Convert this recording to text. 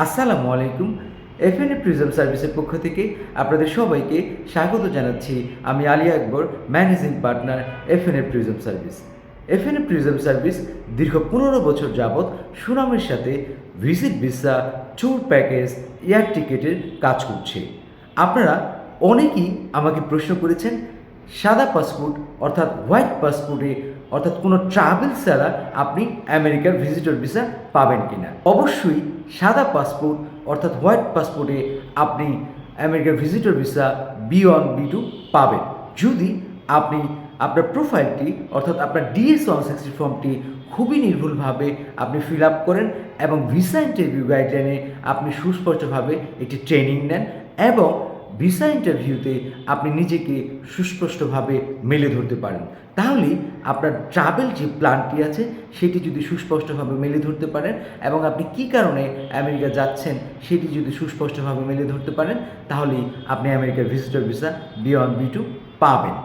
আসসালামু আলাইকুম। এফএনএ প্রিজম সার্ভিসের পক্ষ থেকে আপনাদের সবাইকে স্বাগত জানাচ্ছি আমি Ali Akbar, managing partner FNA prism service. FNA prism service দীর্ঘ পনেরো বছর যাবৎ সুনামের সাথে visit visa, tour package, air টিকেটের কাজ করছে। আপনারা অনেকেই আমাকে প্রশ্ন করেছেন, সাদা পাসপোর্ট অর্থাৎ হোয়াইট পাসপোর্টে অর্থাৎ কোনো ট্রাভেল ছাড়া আপনি আমেরিকার ভিজিটর ভিসা পাবেন কিনা। অবশ্যই সাদা পাসপোর্ট অর্থাৎ হোয়াইট পাসপোর্টে আপনি আমেরিকার visitor visa B one B two পাবেন। যদি আপনি আপনার প্রোফাইলটি অর্থাৎ আপনার ডিএস ওয়ান সিক্সটি ফর্মটি খুবই নির্ভুলভাবে আপনি ফিল আপ করেন এবং ভিসা ইন্টারভিউ গাইডলাইনে আপনি সুস্পষ্টভাবে একটি ট্রেনিং নেন এবং ভিসা ইন্টারভিউতে আপনি নিজেকে সুস্পষ্টভাবে মেলে ধরতে পারেন। তাহলে আপনার ট্রাভেল যে প্ল্যানটি আছে, সেটি যদি সুস্পষ্টভাবে মেলে ধরতে পারেন এবং আপনি কি কারণে আমেরিকা যাচ্ছেন, সেটি যদি সুস্পষ্টভাবে মেলে ধরতে পারেন, তাহলেই আপনি আমেরিকার visitor visa B one B two পাবেন।